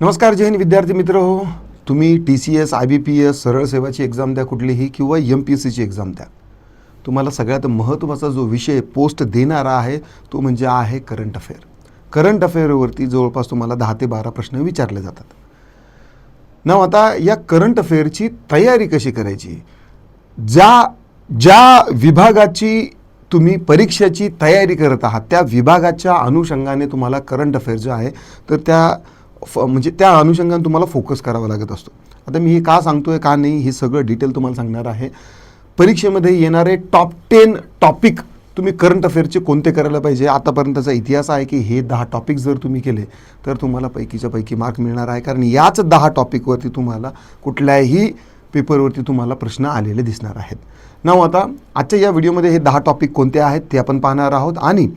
नमस्कार जैन विद्यार्थी मित्र हो. तुम्ही T C S I B P S सरळ सेवाची एक्झाम द्या कुठलीही किंवा एम पी एस सीची एक्झाम द्या. तुम्हाला सगळ्यात महत्त्वाचा जो विषय पोस्ट देणारा आहे तो म्हणजे आहे करंट अफेअर करंट अफेअरवरती जवळपास तुम्हाला दहा ते बारा प्रश्न विचारले जातात. ना आता या करंट अफेअरची तयारी कशी करायची? ज्या ज्या विभागाची तुम्ही परीक्षेची तयारी करत आहात त्या विभागाच्या अनुषंगाने तुम्हाला करंट अफेअर जे आहे तर त्या फ म्हणजे त्या अनुषंगाने तुम्हाला फोकस करावा लागत असतो. आता मी हे का सांगतोय का नाही हे सगळं डिटेल तुम्हाला सांगणार आहे. परीक्षेमध्ये येणारे टॉप टेन टॉपिक तुम्ही करंट अफेअरचे कोणते करायला पाहिजे? आतापर्यंतचा इतिहास आहे की हे दहा टॉपिक जर तुम्ही केले तर तुम्हाला पैकीच्या पैकी मार्क मिळणार आहे. कारण याच दहा टॉपिकवरती तुम्हाला कुठल्याही पेपरवरती तुम्हाला प्रश्न आलेले दिसणार आहेत. नाव आता आजच्या या व्हिडिओमध्ये हे दहा टॉपिक कोणते आहेत ते आपण पाहणार आहोत. आणि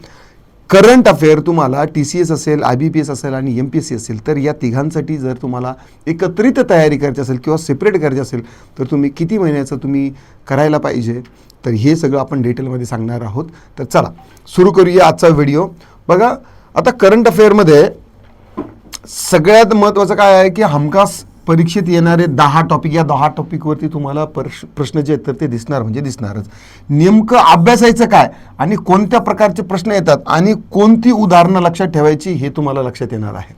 करंट अफेअर तुम्हाला टी सी एस असेल आय बी पी एस असेल आणि एम पी एस सी असेल तर या तिघांसाठी जर तुम्हाला एकत्रित तयारी करायची असेल किंवा सेपरेट करायची असेल तर तुम्ही किती महिन्याचं तुम्ही करायला पाहिजे? तर हे सगळं आपण डिटेलमध्ये सांगणार आहोत. तर चला सुरू करूया आजचा व्हिडिओ. बघा आता करंट अफेअरमध्ये सगळ्यात महत्त्वाचं काय आहे की हमखास परीक्षेत येणारे दहा टॉपिक या दहा टॉपिकवरती तुम्हाला प्रश प्रश्न जे आहेत तर ते दिसणार म्हणजे दिसणारच. नेमकं अभ्यासायचं काय? आणि कोणत्या प्रकारचे प्रश्न येतात? आणि कोणती उदाहरणं लक्षात ठेवायची हे तुम्हाला लक्षात येणार आहे.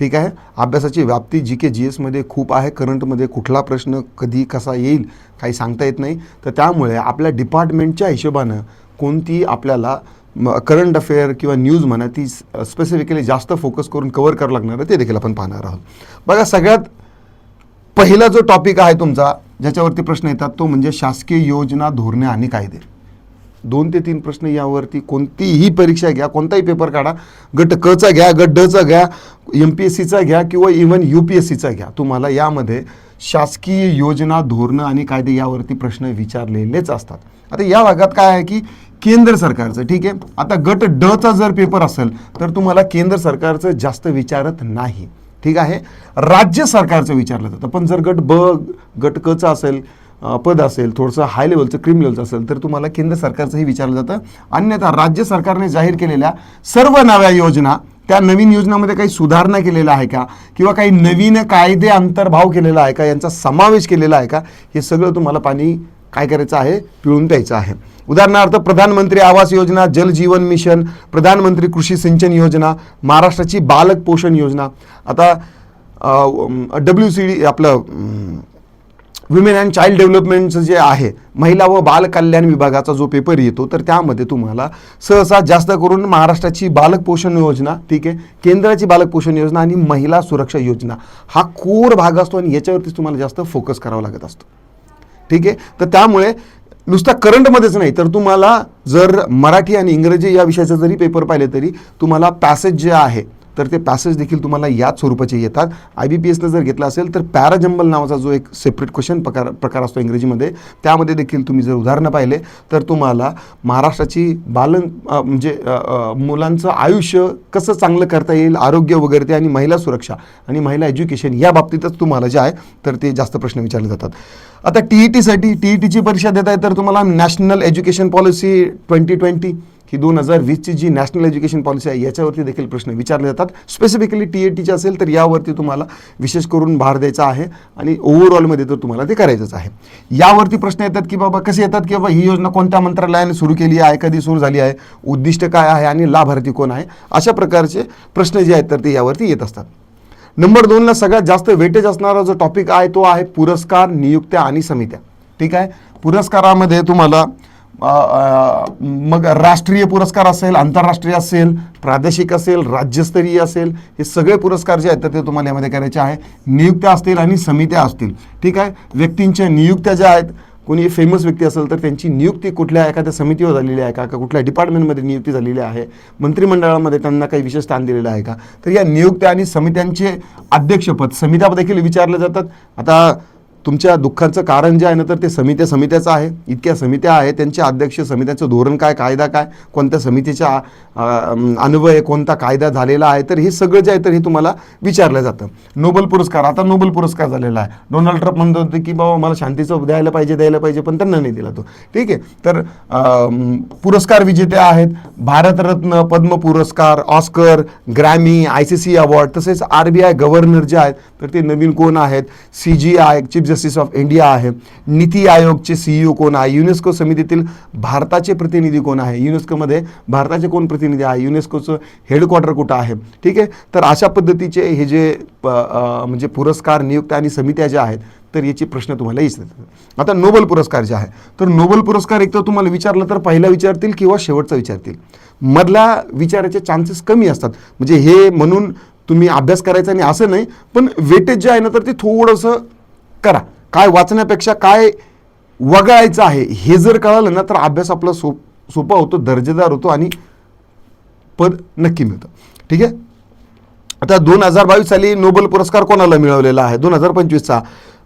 ठीक आहे? अभ्यासाची व्याप्ती जी के जी एसमध्ये खूप आहे. करंटमध्ये कुठला प्रश्न कधी कसा येईल काही सांगता येत नाही. तर त्यामुळे आपल्या डिपार्टमेंटच्या हिशोबानं कोणती आपल्याला करंट अफेअर किंवा न्यूज म्हणा ती स्पेसिफिकली जास्त फोकस करून कवर करावं लागणार आहे ते देखील आपण पाहणार आहोत. बघा सगळ्यात पहिला जो टॉपिक आहे तुमचा ज्याच्यावरती प्रश्न येतात तो म्हणजे शासकीय योजना धोरणे आणि कायदे. दोन ते तीन प्रश्न यावरती कोणतीही परीक्षा घ्या कोणताही पेपर काढा गट क चा घ्या गट ड चा घ्या एम पी एस सीचा घ्या किंवा इवन यू पी एस सीचा घ्या. तुम्हाला यामध्ये शासकीय योजना धोरणं आणि कायदे यावरती प्रश्न विचारलेलेच असतात. आता या भागात काय आहे की केंद्र सरकारचं ठीक आहे? आता गट ड चा जर पेपर असेल तर तुम्हाला केंद्र सरकारचं जास्त विचारत नाही. ठीक आहे? राज्य सरकारचं विचारलं जातं. पण जर गट ब गट कचं असेल पद असेल थोडंसं हाय लेवलचं क्रीम लेवलचं असेल तर तुम्हाला केंद्र सरकारचंही विचारलं जातं. अन्यथा राज्य सरकारने जाहीर केलेल्या सर्व नव्या योजना त्या नवीन योजनामध्ये काही सुधारणा केलेल्या आहे का? किंवा काही नवीन कायदे अंतर्भाव केलेला आहे का? यांचा समावेश केलेला आहे का? हे सगळं तुम्हाला पाणी काय करायचं आहे? पिळून द्यायचं आहे. उदाहरणार्थ प्रधानमंत्री आवास योजना जल जीवन मिशन प्रधानमंत्री कृषी सिंचन योजना महाराष्ट्राची बालक पोषण योजना. आता डब्ल्यू सी डी आपलं विमेन अँड चाइल्ड डेव्हलपमेंटचं जे आहे महिला व बाल कल्याण विभागाचा जो पेपर येतो तर त्यामध्ये तुम्हाला सहसा जास्त करून महाराष्ट्राची बालक पोषण योजना ठीक आहे केंद्राची बालक पोषण योजना आणि महिला सुरक्षा योजना हा कोर भाग असतो आणि याच्यावरतीच तुम्हाला जास्त फोकस करावा लागत असतो. ठीक आहे? तर त्यामुळे नुसता करंटमध्येच नाही तर तुम्हाला जर मराठी आणि इंग्रजी या विषयाचे जरी पेपर पाहिले तरी तुम्हाला पॅसेज जे आहे तर ते पॅसेज देखील तुम्हाला याच स्वरूपाचे येतात. आय बी पी एसनं जर घेतला असेल तर पॅराजंबल नावाचा जो एक सेपरेट क्वेश्चन प्रकार प्रकार असतो इंग्रजीमध्ये त्यामध्ये देखील तुम्ही जर उदाहरणं पाहिले तर तुम्हाला महाराष्ट्राची बालन म्हणजे मुलांचं आयुष्य कसं चांगलं करता येईल आरोग्य वगैरे ते आणि महिला सुरक्षा आणि महिला एज्युकेशन या बाबतीतच तुम्हाला जे आहे तर ते जास्त प्रश्न विचारले जातात. आता टी ई टीसाठी टी ई टीची परीक्षा देत आहे तर तुम्हाला national education policy twenty twenty ही दोन हजार वीसची जी नॅशनल एज्युकेशन पॉलिसी आहे याच्यावरती देखील प्रश्न विचारले जातात. स्पेसिफिकली टी ए टीची असेल तर यावरती तुम्हाला विशेष करून भार द्यायचा आहे आणि ओव्हरऑलमध्ये तर तुम्हाला ते करायचंच आहे. यावरती प्रश्न येतात की बाबा कसे येतात की बाबा ही योजना कोणत्या मंत्रालयाने सुरू केली आहे कधी सुरू झाली आहे उद्दिष्ट काय आहे आणि लाभार्थी कोण आहे अशा प्रकारचे प्रश्न जे आहेत तर ते यावरती येत असतात. नंबर दोनला सगळ्यात जास्त वेटेज असणारा जो टॉपिक आहे तो आहे पुरस्कार नियुक्त्या आणि समित्या. ठीक आहे? पुरस्कारामध्ये तुम्हाला मग राष्ट्रीय पुरस्कार असेल आंतरराष्ट्रीय असेल प्रादेशिक असेल राज्यस्तरीय असेल हे सगळे पुरस्कार जे आहेत तर ते तुम्हाला यामध्ये करायचे आहे. नियुक्त्या असतील आणि समित्या असतील. ठीक आहे? व्यक्तींच्या नियुक्त्या ज्या आहेत कोणी फेमस व्यक्ती असेल तर त्यांची नियुक्ती कुठल्या एखाद्या समितीवर झालेली आहे का? का कुठल्या डिपार्टमेंटमध्ये नियुक्ती झालेली आहे? मंत्रिमंडळामध्ये त्यांना काही विशेष स्थान दिलेलं आहे का? तर या नियुक्त्या आणि समित्यांचे अध्यक्षपद समित्या देखील विचारले जातात. आता तुमच्या दुःखाचं कारण जे आहे ना तर ते समित्या समित्याचं आहे. इतक्या समित्या आहे त्यांचे अध्यक्ष समित्याचं धोरण काय कायदा काय कोणत्या समितीच्या अनुभव कोणता कायदा झालेला आहे तर हे सगळं जे आहे तर हे तुम्हाला विचारलं जातं. नोबल पुरस्कार आता नोबल पुरस्कार झालेला आहे. डोनाल्ड ट्रम्प म्हणत होते की बाबा मला शांतीचं द्यायला पाहिजे द्यायला पाहिजे पण त्यांना नाही दिला तो. ठीक आहे? तर पुरस्कार विजेते आहेत. भारतरत्न पद्म पुरस्कार Oscar Grammy I C C award तसेच आर बी आय गव्हर्नर जे आहेत तर ते नवीन कोण आहेत? C J I chief justice of India आहे. नीती आयोगचे सीईओ कोण आहे? युनेस्को समितीतील भारताचे प्रतिनिधी कोण आहे? युनेस्कोमध्ये भारताचे कोण प्रतिनिधी आहे? युनेस्कोचं हेडक्वार्टर कुठं आहे? ठीक आहे? तर अशा पद्धतीचे हे जे म्हणजे पुरस्कार नियुक्त आणि समित्या ज्या आहेत तर याचे प्रश्न तुम्हाला विचारतात आता नोबल पुरस्कार जे आहे तर नोबल पुरस्कार एक तर तुम्हाला विचारलं तर पहिला विचारतील किंवा शेवटचा विचारतील? मधल्या विचाराचे चान्सेस कमी असतात. म्हणजे हे म्हणून तुम्ही अभ्यास करायचा आणि असं नाही पण वेटेज जे आहे ना तर ते थोडंसं करा. काय वाचण्यापेक्षा काय वगळायचं आहे हे जर कळालं ना तर अभ्यास आपला सोप सोपा होतो दर्जेदार होतो आणि पद नक्की मिळतं. ठीक आहे? आता दोन हजार बावीस साली नोबेल पुरस्कार कोणाला मिळवलेला आहे? दोन हजार पंचवीसचा.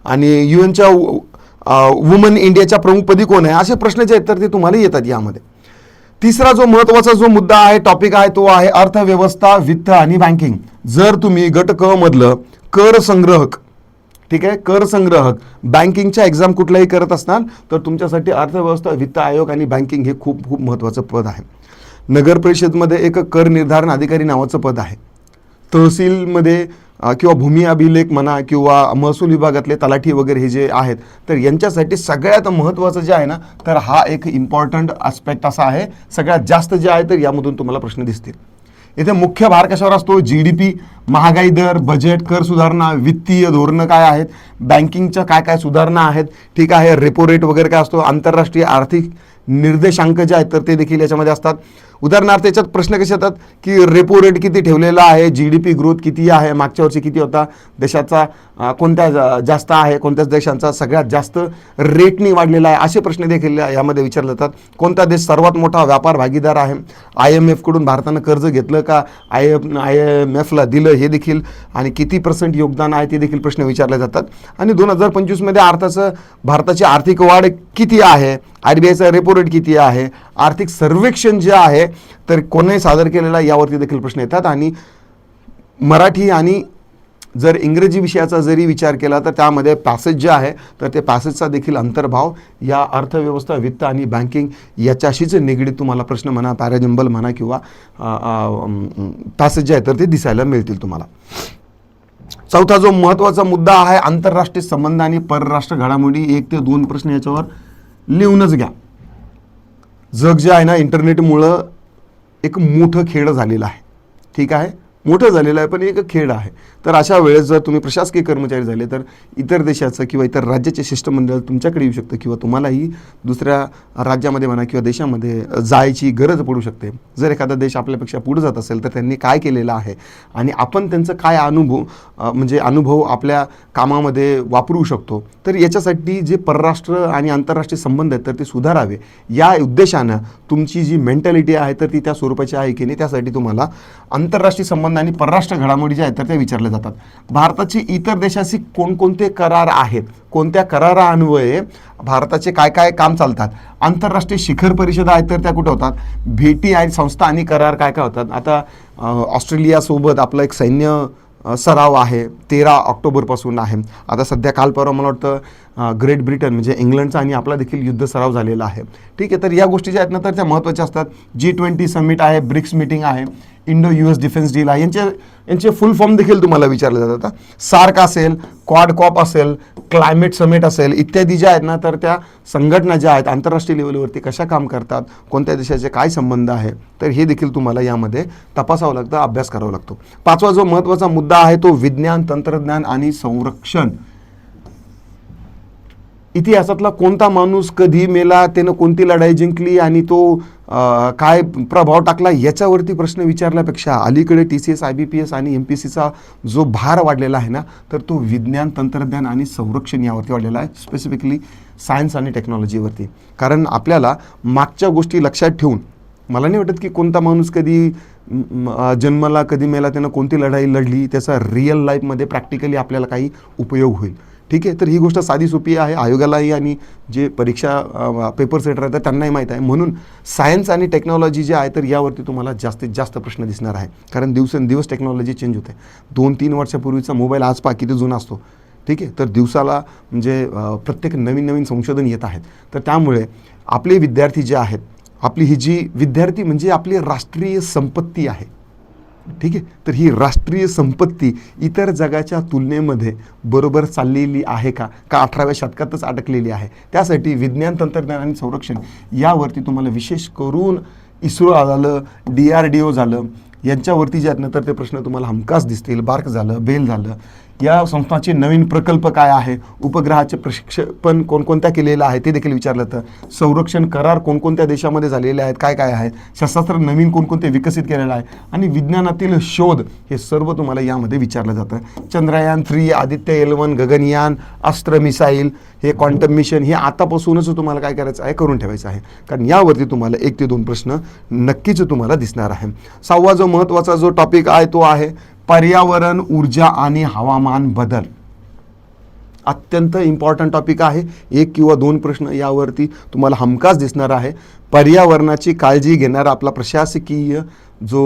आणि यू एनच्या वुमन इंडियाच्या प्रमुखपदी कोण आहे? असे प्रश्न जे आहेत तर ते तुम्हाला येतात यामध्ये. तिसरा जो महत्त्वाचा जो मुद्दा आहे टॉपिक आहे तो आहे अर्थव्यवस्था वित्त आणि बँकिंग जर तुम्ही गट क मधलं कर संग्रहक ठीक आहे? कर संग्रहक. बँकिंगच्या एक्झाम कुठलाही करत असणार तर तुमच्यासाठी अर्थव्यवस्था वित्त आयोग आणि बँकिंग हे खूप खूप महत्त्वाचं पद आहे. नगर परिषदमध्ये एक कर निर्धारण अधिकारी नावाचं पद आहे. तहसीलमध्ये किंवा भूमी अभिलेख म्हणा किंवा महसूल विभागातले तलाठी वगैरे हे जे आहेत तर यांच्यासाठी सगळ्यात महत्त्वाचं जे आहे ना तर हा एक इम्पॉर्टंट आस्पेक्ट असा आहे. सगळ्यात जास्त जे आहे तर यामधून तुम्हाला प्रश्न दिसतील. इथे मुख्य भार कशावर असतो? जी डी पी महागाई दर बजेट कर सुधारणा वित्तीय धोरणं काय आहेत? बँकिंगच्या काय काय सुधारणा आहेत? ठीक आहे रेपो रेट वगैरे काय असतो? आंतरराष्ट्रीय आर्थिक निर्देशांक जे आहेत तर ते देखील याच्यामध्ये असतात. उदाहरणार्थ याच्यात प्रश्न कसे येतात की रेपो रेट किती ठेवलेला आहे जी डी पी ग्रोथ किती आहे मागच्या वर्षी किती होता देशाचा कोणत्या जा- जास्त आहे कोणत्याच देशांचा सगळ्यात जास्त रेटनी वाढलेला आहे असे प्रश्न देखील यामध्ये विचारले जातात. कोणता देश सर्वात मोठा व्यापार भागीदार आहे? आय एम एफकडून भारतानं कर्ज घेतलं का? आय एम आय एम एफला दिलं हे देखील आणि किती पर्सेंट योगदान आहे ते देखील प्रश्न विचारले जातात. आणि दोन हजार पंचवीसमध्ये अर्थाचं भारताची आर्थिक वाढ किती आहे? आर बी आयचा रेपो रेट किती आहे? आर्थिक सर्वेक्षण जे आहे तर कोणी सादर केलेला यावरती देखील प्रश्न येतात. आणि मराठी आणि जर इंग्रजी विषयाचा जरी विचार केला तर त्यामध्ये पॅसेज जे आहे तर ते पॅसेजचा देखील अंतर्भाव या अर्थव्यवस्था वित्त आणि बँकिंग याच्याशीच निगडीत तुम्हाला प्रश्न म्हणा पॅराजंबल म्हणा किंवा पॅसेज जे आहे तर ते दिसायला मिळतील तुम्हाला. चौथा जो महत्त्वाचा मुद्दा आहे आंतरराष्ट्रीय संबंध आणि परराष्ट्र घडामोडी एक ते दोन प्रश्न याच्यावर लिहूनच घ्या. जग जे आहे ना इंटरनेटमुळं एक मोठं खेळ झालेलं आहे. ठीक आहे? मोठं झालेलं आहे पण एक खेळ आहे. तर अशा वेळेस जर तुम्ही प्रशासकीय कर्मचारी झाले तर इतर देशाचं किंवा इतर राज्याचे शिष्टमंडळ तुमच्याकडे येऊ शकतं किंवा तुम्हालाही दुसऱ्या राज्यामध्ये म्हणा किंवा देशामध्ये जायची गरज पडू शकते. जर एखादा देश आपल्यापेक्षा पुढे जात असेल तर त्यांनी काय केलेलं आहे आणि आपण त्यांचं काय अनुभव म्हणजे अनुभव आपल्या कामामध्ये वापरू शकतो. तर याच्यासाठी जे परराष्ट्र आणि आंतरराष्ट्रीय संबंध आहेत तर ते सुधारावे. या उद्देशानं तुमची जी मेंटॅलिटी आहे तर ती त्या स्वरूपाची आहे की नाही त्यासाठी तुम्हाला आंतरराष्ट्रीय संबंध आणि परराष्ट्र घडामोडी ज्या आहेत तर त्या विचारल्या जातात. भारताची इतर देशाशी कोणकोणते करार आहेत? कोणत्या करारान्वये भारताचे काय काय काम चालतात? आंतरराष्ट्रीय शिखर परिषदा आहेत तर त्या कुठे होतात? भेटी आहेत संस्था आणि करार काय काय होतात? आता ऑस्ट्रेलियासोबत आपलं एक सैन्य सराव आहे तेरा ऑक्टोबरपासून आहे. आता सध्या काल परवा मला वाटतं ग्रेट ब्रिटन म्हणजे इंग्लंडचा आणि आपला देखील युद्ध सराव झालेला आहे. ठीक आहे तर या गोष्टी ज्या आहेत ना तर त्या महत्त्वाच्या असतात. जी ट्वेंटी समिट आहे ब्रिक्स मीटिंग आहे Indo U S defence deal आहे. यांचे यांचे फुल फॉर्म देखील तुम्हाला विचारले जातात. सार्क असेल क्वाड कॉप असेल क्लायमेट समिट असेल इत्यादी ज्या आहेत ना तर त्या संघटना ज्या आहेत आंतरराष्ट्रीय लेवलवरती कशा काम करतात कोणत्या देशाचे काय संबंध आहे तर हे देखील तुम्हाला यामध्ये तपासावं लागतं अभ्यास करावा लागतो. पाचवा जो महत्त्वाचा मुद्दा आहे तो विज्ञान तंत्रज्ञान आणि संरक्षण. इतिहासातला कोणता माणूस कधी मेला त्यानं कोणती लढाई जिंकली आणि तो काय प्रभाव टाकला याच्यावरती प्रश्न विचारल्यापेक्षा अलीकडे T C S I B P S आणि एम पी सीचा जो भार वाढलेला आहे ना तर तो विज्ञान तंत्रज्ञान आणि संरक्षण यावरती वाढलेला आहे स्पेसिफिकली सायन्स आणि टेक्नॉलॉजीवरती कारण आपल्याला मागच्या गोष्टी लक्षात ठेवून मला नाही वाटत की कोणता माणूस कधी जन्माला कधी मेला त्यानं कोणती लढाई लढली त्याचा रिअल लाईफमध्ये प्रॅक्टिकली आपल्याला काही उपयोग होईल. ठीक आहे? तर ही गोष्ट साधी सोपी आहे. आयोगालाही आणि जे परीक्षा पेपर सेटर आहेत त्यांनाही माहीत आहे. म्हणून सायन्स आणि टेक्नॉलॉजी जे आहे तर यावरती तुम्हाला जास्तीत जास्त प्रश्न दिसणार आहे. कारण दिवसेंदिवस टेक्नॉलॉजी चेंज होते. दोन तीन वर्षापूर्वीचा मोबाईल आज पा किती जुना असतो. ठीक आहे? तर दिवसाला म्हणजे प्रत्येक नवीन नवीन संशोधन येत आहेत. तर त्यामुळे आपले विद्यार्थी जे आहेत आपली ही जी विद्यार्थी म्हणजे आपली राष्ट्रीय संपत्ती आहे ठीक आहे? तर ही राष्ट्रीय संपत्ती इतर जगाच्या तुलनेमध्ये बरोबर चाललेली आहे का? का अठराव्या शतकातच अडकलेली आहे? त्यासाठी विज्ञान तंत्रज्ञान आणि संरक्षण यावरती तुम्हाला विशेष करून इस्रो झालं डी आर डी ओ झालं यांच्यावरती जे आहेत ना तर ते प्रश्न तुम्हाला हमखास दिसतील. बार्क झालं बेल झालं. या संस्थांचे नवीन प्रकल्प काय आहे? उपग्रहाचे प्रशिक्षण कोणकोणत्या केलेलं आहे? ते देखील विचारलं तर संरक्षण करार कोणकोणत्या देशामध्ये झालेले आहेत? काय काय आहेत शस्त्रास्त्र नवीन कोणकोणते विकसित केलेलं आहे? आणि विज्ञानातील शोध हे सर्व तुम्हाला यामध्ये विचारलं जातं. Chandrayaan three Aditya L one Gaganyaan Astra missile हे क्वांटम मिशन हे आतापासूनच तुम्हाला काय करायचं आहे? करून ठेवायचं आहे. कारण यावरती तुम्हाला एक ते दोन प्रश्न नक्कीच तुम्हाला दिसणार आहे. सहावा जो महत्त्वाचा जो टॉपिक आहे तो आहे पर्यावरण ऊर्जा आणि हवामान बदल. अत्यंत इम्पॉर्टंट टॉपिक आहे. एक किंवा दोन प्रश्न यावरती तुम्हाला हमखास दिसणार आहे. पर्यावरणाची काळजी घेणारा आपला प्रशासकीय जो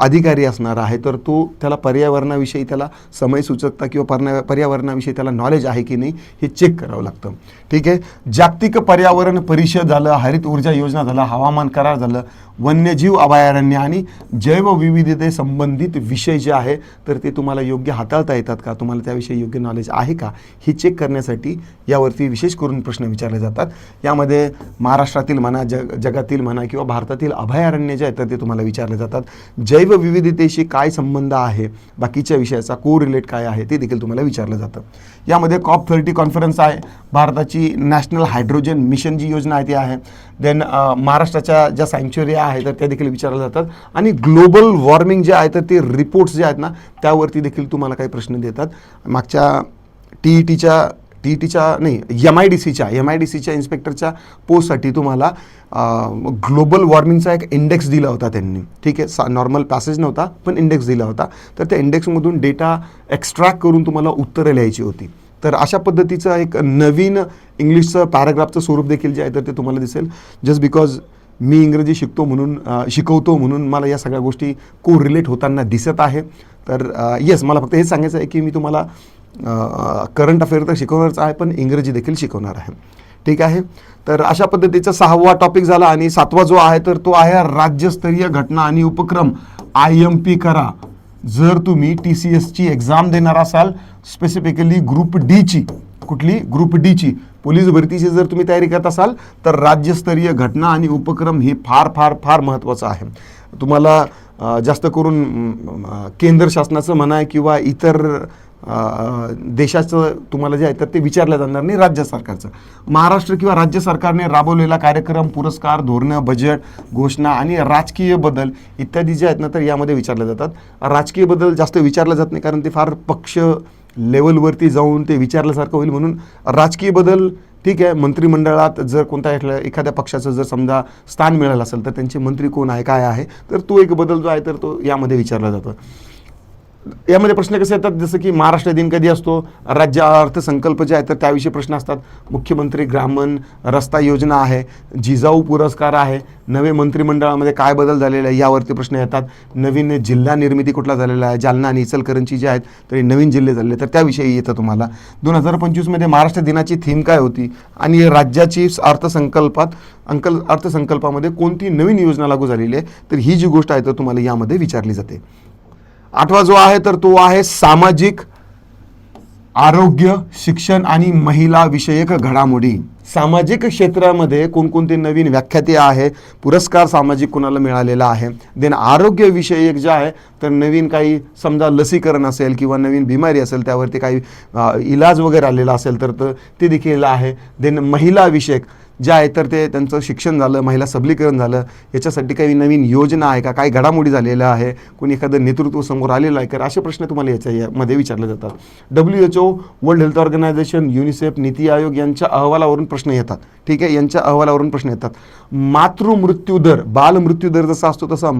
अधिकारी असणार आहे तर तो त्याला पर्यावरणाविषयी त्याला समय सुचकता किंवा पर्या पर्यावरणाविषयी त्याला नॉलेज आहे की नाही हे चेक करावं लागतं. ठीक आहे? जागतिक पर्यावरण परिषद झालं हरित ऊर्जा योजना झालं हवामान करार झालं वन्यजीव अभयारण्य आणि जैवविविधते संबंधित विषय जे आहे तर ते तुम्हाला योग्य हाताळता येतात का? तुम्हाला त्याविषयी योग्य नॉलेज आहे का? हे चेक करण्यासाठी यावरती विशेष करून प्रश्न विचारले जातात. यामध्ये महाराष्ट्रातील म्हणा जग जगातील म्हणा किंवा भारतातील अभयारण्य जे आहेत तर ते तुम्हाला विचारले जातात. जैवविविधतेशी काय संबंध आहे? बाकीच्या विषयाचा को रिलेट काय आहे? ते देखील तुम्हाला विचारलं जातं. यामध्ये कॉप थर्टी कॉन्फरन्स आहे. भारताची नॅशनल हायड्रोजन मिशन जी योजना आहे ती आहे. देन महाराष्ट्राच्या ज्या सँक्च्युरी आहे तर त्या देखील विचारल्या जातात. आणि ग्लोबल वॉर्मिंग जे आहे तर ते रिपोर्ट्स जे आहेत ना त्यावरती देखील तुम्हाला काही प्रश्न देतात. मागच्या टी ई टीच्या टी ई टीच्या नाही एम आय डी सीच्या एम आय डी सीच्या इन्स्पेक्टरच्या पोस्टसाठी तुम्हाला ग्लोबल वॉर्मिंगचा एक इंडेक्स दिला होता त्यांनी. ठीक आहे सा नॉर्मल पॅसेज नव्हता पण इंडेक्स दिला होता. तर त्या इंडेक्समधून डेटा एक्स्ट्रॅक्ट करून तुम्हाला उत्तरं लिहायची होती. तर अशा पद्धतीचं एक नवीन इंग्लिशचं पॅराग्राफचं स्वरूप देखील जे आहे तर ते तुम्हाला दिसेल. जस्ट बिकॉज मी इंग्रजी शिकतो म्हणून शिकवतो म्हणून मला या सगळ्या गोष्टी को रिलेट होताना दिसत आहे. तर येस मला फक्त हेच सांगायचं आहे की मी तुम्हाला करंट अफेअर तर शिकवणारच आहे पण इंग्रजी देखील शिकवणार आहे. ठीक आहे? तर अशा पद्धतीचा सहावा टॉपिक झाला आणि सातवा जो आहे तर तो आहे राज्यस्तरीय घटना आणि उपक्रम. आय एम पी करा. जर तुम्ही टी सी एसची एक्झाम देणार असाल स्पेसिफिकली ग्रुप डीची कुठली? ग्रुप डीची पोलीस भरतीची जर तुम्ही तयारी करत असाल तर राज्यस्तरीय घटना आणि उपक्रम हे फार फार फार महत्त्वाचं आहे. तुम्हाला जास्त करून केंद्र शासनाचं म्हणा किंवा इतर देशाचं तुम्हाला जे आहे तर ते विचारलं जाणार नाही राज्य सरकारचं. महाराष्ट्र किंवा राज्य सरकारने राबवलेला कार्यक्रम पुरस्कार धोरणं बजेट घोषणा आणि राजकीय बदल इत्यादी जे आहेत ना तर यामध्ये विचारले जातात. राजकीय बदल जास्त विचारलं जात नाही कारण ते फार पक्ष लेवलवरती जाऊन ते विचारल्यासारखं होईल म्हणून राजकीय बदल ठीक आहे मंत्रिमंडळात जर कोणत्या एखाद्या एखाद्या पक्षाचं जर समजा स्थान मिळालं असेल तर त्यांचे मंत्री कोण आहे काय आहे तर तो एक बदल जो आहे तर तो यामध्ये विचारला जातो. यामध्ये प्रश्न कसे येतात? जसं की महाराष्ट्र दिन कधी असतो? राज्य अर्थसंकल्प जे आहे तर त्याविषयी प्रश्न असतात. मुख्यमंत्री ग्रामण रस्ता योजना आहे जिजाऊ पुरस्कार आहे नवे मंत्रिमंडळामध्ये काय बदल झालेले आहे यावरती प्रश्न येतात. नवीन जिल्हा निर्मिती कुठला झालेला आहे? जालना आणि इचलकरंजी जे आहेत तरी नवीन जिल्हे झालेले तर त्याविषयी येतं तुम्हाला. दोन हजार पंचवीसमध्ये महाराष्ट्र दिनाची थीम काय होती? आणि राज्याची अर्थसंकल्पात अंकल अर्थसंकल्पामध्ये कोणती नवीन योजना लागू झालेली आहे? तर ही जी गोष्ट आहे तर तुम्हाला यामध्ये विचारली जाते. आठवा जो आहे तर तो आहे सामाजिक आरोग्य शिक्षण आणि महिला विषयक घडामोडी. सामाजिक क्षेत्रामध्ये कोणकोणते नवीन व्याख्याते आहे? पुरस्कार सामाजिक कोणाला मिळालेला आहे? देन आरोग्य विषयक जे आहे तर नवीन काही समजा लसीकरण असेल किंवा नवीन बिमारी असेल त्यावरती काही इलाज वगैरे आलेला असेल तर ते देखील आहे. देन महिला विषयक जे आहे तर ते त्यांचं शिक्षण झालं महिला सबलीकरण झालं. याच्यासाठी काही नवीन योजना आहे का? काही घडामोडी झालेल्या आहे? कोणी एखादं नेतृत्व समोर आलेलं आहे का? असे प्रश्न तुम्हाला याच्या यामध्ये विचारले जातात. W H O world health organisation UNICEF NITI Aayog यांच्या अहवालावरून प्रश्न येतात. ठीक आहे? यांच्या अहवालावरून प्रश्न येतात. मातृमृत्यू दर बालमृत्यू दर जसा असतो तसा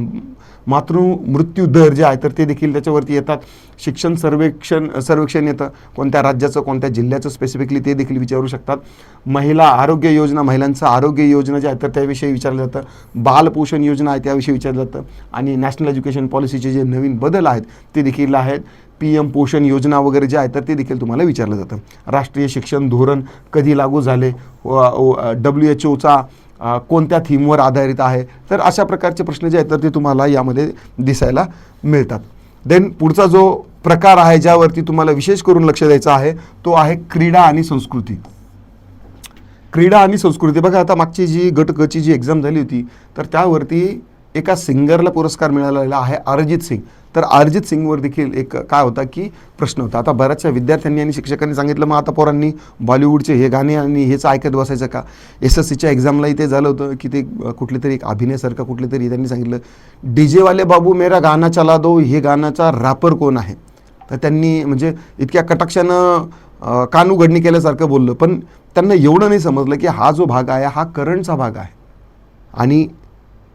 मातृमृत्यू दर जे आहे तर ते देखील त्याच्यावरती येतात. शिक्षण सर्वेक्षण सर्वेक्षण येतं. कोणत्या राज्याचं कोणत्या जिल्ह्याचं स्पेसिफिकली ते देखील विचारू शकतात. महिला आरोग्य योजना महिलांचं आरोग्य योजना जे आहे तर त्याविषयी विचारलं जातं. बालपोषण योजना आहे त्याविषयी विचारलं जातं. आणि नॅशनल एज्युकेशन पॉलिसीचे जे नवीन बदल आहेत ते देखील आहेत. पी एम पोषण योजना वगैरे जे आहे तर ते देखील तुम्हाला विचारलं जातं. राष्ट्रीय शिक्षण धोरण कधी लागू झाले? डब्ल्यू एच ओचा कोणत्या थीमवर आधारित आहे? तर अशा प्रकारचे प्रश्न जे आहेत तर ते तुम्हाला यामध्ये दिसायला मिळतात. देन पुढचा जो प्रकार आहे ज्यावरती तुम्हाला विशेष करून लक्ष द्यायचं आहे तो आहे क्रीडा आणि संस्कृती. क्रीडा आणि संस्कृती. बघा आता मागची जी गटकची जी एक्झाम झाली होती तर त्यावरती एका सिंगरला पुरस्कार मिळालेला आहे अरिजित सिंग. तर अरिजित सिंगवर देखील एक काय होता की प्रश्न होता. आता बऱ्याचशा विद्यार्थ्यांनी आणि शिक्षकांनी सांगितलं मग आता पोरांनी बॉलिवूडचे हे गाणे आणि हेच ऐकत बसायचं का? एस एस सीच्या एक्झामलाही ते झालं होतं की ते कुठले तरी एक अभिनयसारखं कुठले तरी त्यांनी सांगितलं डी जेवाले बाबू मेरा गाना चला दो हे गाण्याचा रॅपर कोण आहे? तर त्यांनी म्हणजे इतक्या कटाक्षानं कान उघडणी केल्यासारखं बोललं. पण त्यांना एवढं नाही समजलं की हा जो भाग आहे हा करंटचा भाग आहे. आणि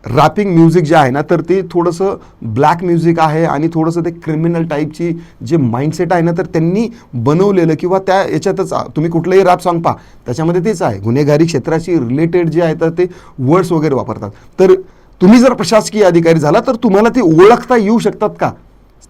रॅपिंग म्युझिक जे आहे ना तर ते थोडंसं ब्लॅक म्युझिक आहे आणि थोडंसं ते क्रिमिनल टाईपची जे माइंडसेट आहे ना तर त्यांनी बनवलेलं किंवा त्या याच्यातच आ- तुम्ही कुठलंही रॅप सॉन्ग पहा त्याच्यामध्ये तेच आहे. गुन्हेगारी क्षेत्राशी रिलेटेड जे आहे तर ते वर्ड्स वगैरे वापरतात. तर तुम्ही जर प्रशासकीय अधिकारी झाला तर तुम्हाला ते ओळखता येऊ शकतात का?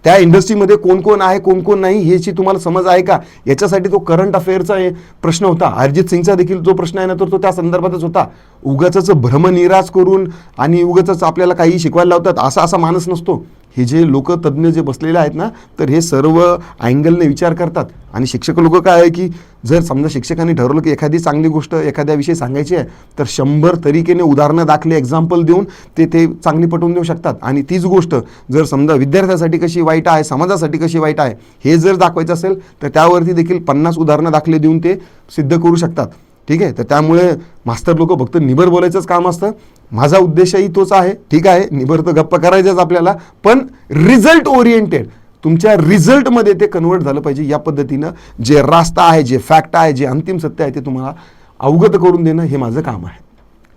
त्या इंडस्ट्रीमध्ये कोण कोण आहे कोण कोण नाही ह्याची तुम्हाला समज आहे का? याच्यासाठी तो करंट अफेअरचा प्रश्न होता. अरिजित सिंगचा देखील जो प्रश्न आहे ना तर तो त्या संदर्भातच होता. उगाच भ्रमनिराश करून आणि उगाच आपल्याला काही शिकवायला लावतात असा असा माणूस नसतो. हे जे लोक तज्ज्ञ जे बसलेले आहेत ना तर हे सर्व अँगलने विचार करतात. आणि शिक्षक लोक काय आहे की जर समजा शिक्षकांनी ठरवलं की एखादी चांगली गोष्ट एखाद्याविषयी सांगायची आहे तर शंभर तरीकेने उदाहरणं दाखले एक्झाम्पल देऊन ते ते चांगली पटवून देऊ शकतात. आणि तीच गोष्ट जर समजा विद्यार्थ्यासाठी कशी वाईट आहे समाजासाठी कशी वाईट आहे हे जर दाखवायचं असेल तर त्यावरती देखील पन्नास उदाहरणं दाखले देऊन ते सिद्ध करू शकतात. ठीक आहे? तर त्यामुळे मास्तर लोक फक्त निबर बोलायचंच काम असतं. माझा उद्देशही तोच आहे. ठीक आहे? निबर तर गप्पा करायचंच आपल्याला. पण रिझल्ट ओरिएंटेड तुमच्या रिझल्टमध्ये ते कन्वर्ट झालं पाहिजे या पद्धतीनं. जे रास्ता आहे जे फॅक्ट आहे जे अंतिम सत्य आहे ते तुम्हाला अवगत करून देणं हे माझं काम आहे.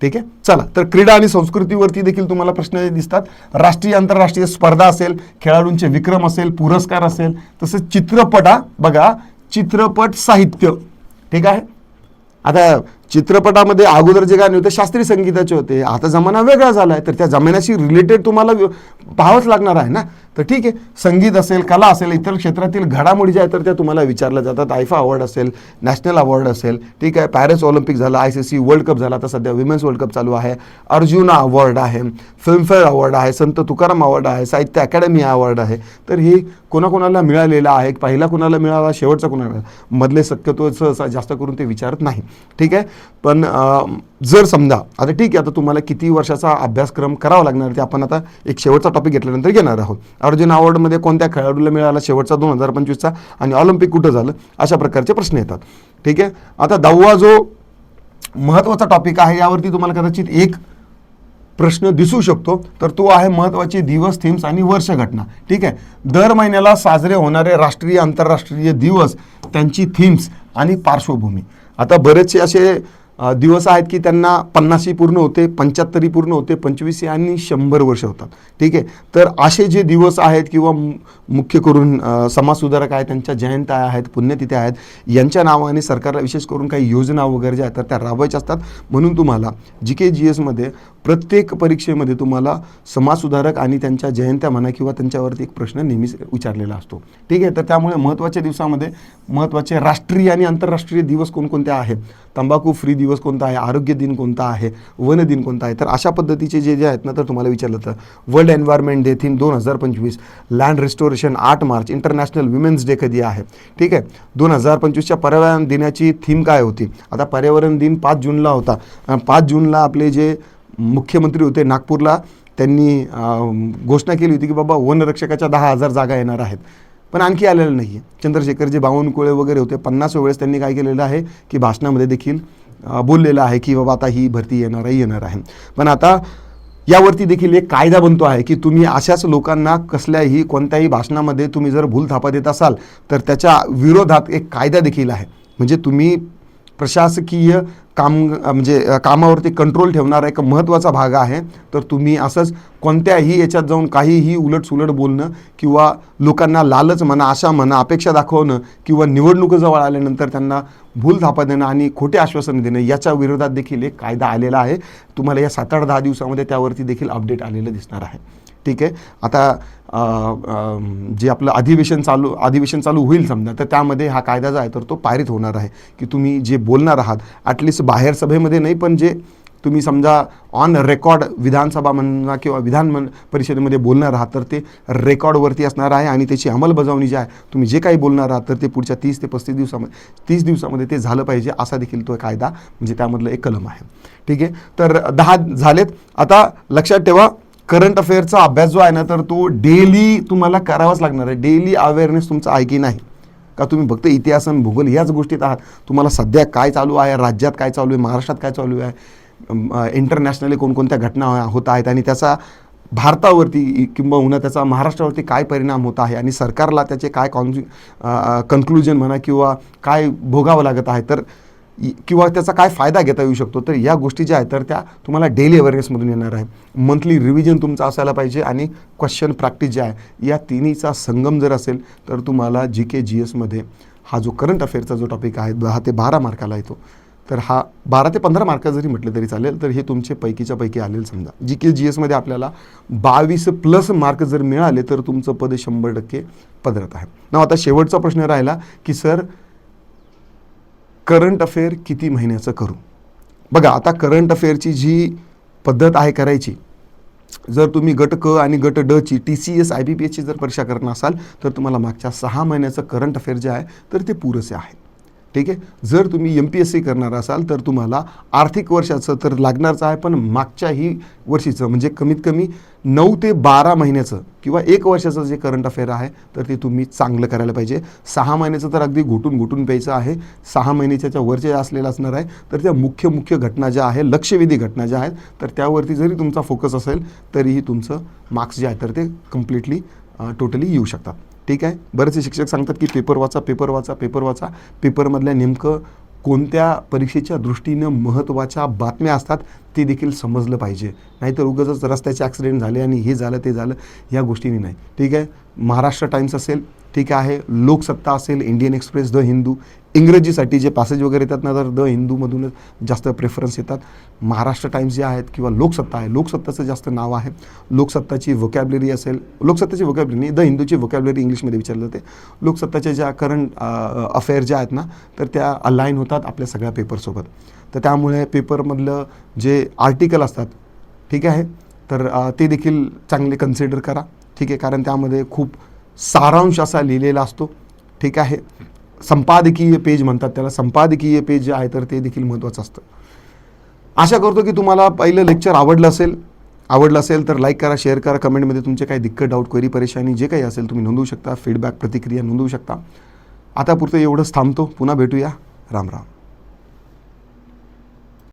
ठीक आहे? चला तर क्रीडा आणि संस्कृतीवरती देखील तुम्हाला प्रश्न दिसतात. राष्ट्रीय आंतरराष्ट्रीय स्पर्धा असेल खेळाडूंचे विक्रम असेल पुरस्कार असेल तसंच चित्रपटा. बघा चित्रपट साहित्य. ठीक आहे? आता चित्रपटामध्ये अगोदर जे गाणे होते शास्त्रीय संगीताचे होते आता जमाना वेगळा झाला आहे तर त्या जमान्याशी रिलेटेड तुम्हाला व्य- पाहावंच लागणार आहे ना? तर ठीक आहे संगीत असेल कला असेल इतर क्षेत्रातील घडामोडी ज्या आहेत तर त्या तुम्हाला विचारल्या जातात. आयफा अवॉर्ड असेल नॅशनल अवॉर्ड असेल ठीक आहे. पॅरिस ऑलिम्पिक झालं I C C world cup झाला आता सध्या विमेन्स वर्ल्ड कप चालू आहे. अर्जुना अवॉर्ड आहे फिल्मफेअर अवॉर्ड आहे संत तुकाराम अवॉर्ड आहे साहित्य अकॅडमी अवॉर्ड आहे. तर हे कोणाकोणाला मिळालेलं आहे? पहिला कोणाला मिळाला शेवटचा कोणाला मिळाला? मधले शक्यतो सहसा जास्त करून ते विचारत नाही. ठीक आहे? पण जर समजा आता ठीक आहे आता तुम्हाला किती वर्षाचा अभ्यासक्रम करावा लागणार ते आपण आता एक शेवटचा टॉपिक घेतल्यानंतर घेणार आहोत. अर्जुन अवॉर्डमध्ये कोणत्या खेळाडूला मिळाला शेवटचा दोन हजार पंचवीसचा आणि ऑलिम्पिक कुठं झालं अशा प्रकारचे प्रश्न येतात. ठीक आहे? आता दहावा जो महत्त्वाचा टॉपिक आहे यावरती तुम्हाला कदाचित एक प्रश्न दिसू शकतो तर तो आहे महत्त्वाचे दिवस थीम्स आणि वर्ष घटना ठीक आहे? दर महिन्याला साजरे होणारे राष्ट्रीय आंतरराष्ट्रीय दिवस त्यांची थीम्स आणि पार्श्वभूमी. आता बरेचसे असे दिवस आहेत की त्यांना पन्नासी पूर्ण होते पंच्याहत्तरी पूर्ण होते पंचवीस आणि शंभर वर्ष होतात. ठीक आहे? तर असे जे दिवस आहेत किंवा मुख्य करून समाजसुधारक आहेत त्यांच्या जयंत्या आहेत पुण्यतिथ्या आहेत. यांच्या नावाने सरकारला विशेष करून काही योजना वगैरे ज्या आहेत तर त्या राबवायच्या असतात. म्हणून तुम्हाला जी के जी एसमध्ये प्रत्येक परीक्षेमध्ये तुम्हाला समाजसुधारक आणि त्यांच्या जयंत्या म्हणा किंवा त्यांच्यावरती एक प्रश्न नेहमीच विचारलेला असतो. ठीक आहे तर त्यामुळे महत्त्वाच्या दिवसामध्ये महत्त्वाचे राष्ट्रीय आणि आंतरराष्ट्रीय दिवस कोणकोणते आहेत? तंबाखू फ्री दिवस कोणता आहे? आरोग्य दिन कोणता आहे? वन दिन कोणता आहे? तर अशा पद्धतीचे जे जे आहेत ना तर तुम्हाला विचारलं तर. वर्ल्ड एन्व्हायरमेंट डे थीम दोन हजार पंचवीस. लँड रिस्टोरेशन आठ मार्च इंटरनॅशनल विमेन्स डे कधी आहे? ठीक आहे? दोन हजार पंचवीसच्या पर्यावरण दिनाची थीम काय होती? आता पर्यावरण दिन पाच जूनला होता. पाच जूनला आपले जे मुख्यमंत्री होते नागपूरला त्यांनी घोषणा केली होती की बाबा वनरक्षकाच्या दहा हजार जागा येणार आहेत. पण आणखी आलेलं नाही आहे चंद्रशेखर जे बावनकुळे वगैरे होते. पन्नास वेळेस त्यांनी काय केलेलं आहे की भाषणामध्ये देखील बोललेलं आहे की बाबा आता ही भरती येणार आहे येणार आहे. पण आता यावरती देखील एक कायदा बनतो आहे की तुम्ही अशाच लोकांना कसल्याही कोणत्याही भाषणामध्ये तुम्ही जर भूल थापा देत असाल तर त्याच्या विरोधात एक कायदा देखील आहे. म्हणजे तुम्ही प्रशासकीय काम म्हणजे कामावरती कंट्रोल ठेवणारा एक महत्त्वाचा भाग आहे. तर तुम्ही असंच कोणत्याही याच्यात जाऊन काहीही उलटसुलट बोलणं किंवा लोकांना लालच म्हणा आशा म्हणा अपेक्षा दाखवणं किंवा निवडणुक जवळ आल्यानंतर त्यांना भूल थापा देणं आणि खोटे आश्वासन देणं याच्या विरोधात देखील एक कायदा आलेला आहे. तुम्हाला या सात आठ दहा दिवसामध्ये त्यावरती देखील अपडेट आलेलं दिसणार आहे. ठीक आहे. आता जे आपलं अधिवेशन चालू अधिवेशन चालू होईल समजा तर त्यामध्ये हा कायदा जो आहे तर तो पारित होणार आहे. की तुम्ही जे बोलणार आहात ॲटलिस्ट बाहेर सभेमध्ये नाही पण जे तुम्ही समजा ऑन रेकॉर्ड विधानसभा म्हणा किंवा विधान मन परिषदेमध्ये बोलणार आहात तर ते रेकॉर्डवरती असणार आहे आणि त्याची अंमलबजावणी जी आहे तुम्ही जे काही बोलणार आहात तर ते पुढच्या तीस ते पस्तीस दिवसामध्ये तीस दिवसामध्ये ते झालं पाहिजे असा देखील तो कायदा म्हणजे त्यामधलं एक कलम आहे. ठीक आहे. तर दहा झालेत. आता लक्षात ठेवा करंट अफेअरचा अभ्यास जो आहे ना तर तो डेली तुम्हाला करावाच लागणार आहे. डेली अवेअरनेस तुमचा आहे की नाही? का तुम्ही फक्त इतिहास आणि भूगोल याच गोष्टीत आहात? तुम्हाला सध्या काय चालू आहे? राज्यात काय चालू आहे? महाराष्ट्रात काय चालू आहे? इंटरनॅशनली कोणकोणत्या घटना हो- होत आहेत? आणि त्याचा भारतावरती किंबहुना त्याचा महाराष्ट्रावरती काय परिणाम होत आहे? आणि सरकारला त्याचे काय कॉन्ज्यु कन्क्लुजन म्हणा किंवा काय भोगावं लागत आहे? तर किंवा त्याचा काय फायदा घेता येऊ शकतो? तर या गोष्टी ज्या आहेत तर त्या तुम्हाला डेली अवेअरनेसमधून येणार आहे मंथली रिव्हिजन तुमचं असायला पाहिजे आणि क्वेश्चन प्रॅक्टिस जे आहे या तिन्हीचा संगम जर असेल तर तुम्हाला जी के जी एसमध्ये हा जो करंट अफेअरचा जो टॉपिक आहे दहा ते बारा मार्काला येतो. तर हा बारा ते पंधरा मार्क जरी म्हटलं तरी चालेल तर हे तुमचे पैकीच्या पैकी आलेल समजा. जी के जी एसमध्ये आपल्याला बावीस प्लस मार्क जर मिळाले तर तुमचं पद शंभर टक्के पदरत आहे. ना आता शेवटचा प्रश्न राहिला की सर करंट अफेअर किती महिन्याचं करू? बघा आता करंट अफेअरची जी पद्धत आहे करायची जर तुम्ही गट क आणि गट ड ची T C S I B P एसची जर परीक्षा करणार असाल तर तुम्हाला मागच्या सहा महिन्याचं करंट अफेअर जे आहे तर ते पुरेसे आहे. ठीक आहे? जर तुम्ही एम पी एस सी करणार असाल तर तुम्हाला आर्थिक वर्षाचं तर लागणारचं आहे पण मागच्याही वर्षीचं म्हणजे कमीत कमी नऊ ते बारा महिन्याचं किंवा एक वर्षाचं जे करंट अफेअर आहे तर ते तुम्ही चांगलं करायला पाहिजे. सहा महिन्याचं तर अगदी घुटून घुटून प्यायचं आहे. सहा महिन्याच्या वरचे असलेलं असणार आहे तर त्या मुख्य मुख्य घटना ज्या आहे लक्षवेधी घटना ज्या आहेत तर त्यावरती जरी तुमचा फोकस असेल तरीही तुमचं मार्क्स जे आहे तर ते कम्प्लिटली टोटली येऊ शकतात. ठीक आहे? बरेचसे शिक्षक सांगतात की पेपर वाचा पेपर वाचा पेपर वाचा. पेपरमधल्या नेमकं कोणत्या परीक्षेच्या दृष्टीनं महत्त्वाच्या बातम्या असतात ते देखील समजलं पाहिजे. नाहीतर उगाच रस्त्याचे ॲक्सिडेंट झाले आणि हे झालं ते झालं या गोष्टींनी नाही. ठीक आहे? महाराष्ट्र टाईम्स असेल ठीक आहे? लोकसत्ता असेल इंडियन एक्सप्रेस द हिंदू इंग्रजीसाठी जे पॅसेज वगैरे येतात ना तर द हिंदूमधूनच जास्त प्रेफरन्स येतात. महाराष्ट्र टाइम्स जे आहेत किंवा लोकसत्ता आहे लोकसत्ताचं जास्त नाव आहे. लोकसत्ताची वोकॅबलरी असेल लोकसत्ताची वोकॅबलरी नाही द हिंदूची वोकॅबलरी इंग्लिशमध्ये विचारलं जाते. लोकसत्ताच्या ज्या करंट अफेअर ज्या आहेत ना तर त्या अलाईन होतात आपल्या सगळ्या पेपरसोबत तर त्यामुळे पेपरमधलं जे आर्टिकल असतात ठीक आहे? तर ते देखील चांगले कन्सिडर करा ठीक आहे? कारण त्यामध्ये खूप सारांश असा लिहिलेला असतो ठीक आहे? संपादकीय पेज म्हणतात त्याला संपादकीय पेज जे आहे तर ते देखील महत्त्वाचं असतं. आशा करतो की तुम्हाला पहिलं लेक्चर आवडलं असेल आवडलं असेल तर लाईक करा शेअर करा कमेंटमध्ये तुमचे काही दिक्कत डाऊट क्वेरी परेशानी जे काही असेल तुम्ही नोंदवू शकता फीडबॅक प्रतिक्रिया नोंदवू शकता. आता पुरतं एवढंच थांबतो पुन्हा भेटूया. राम राम.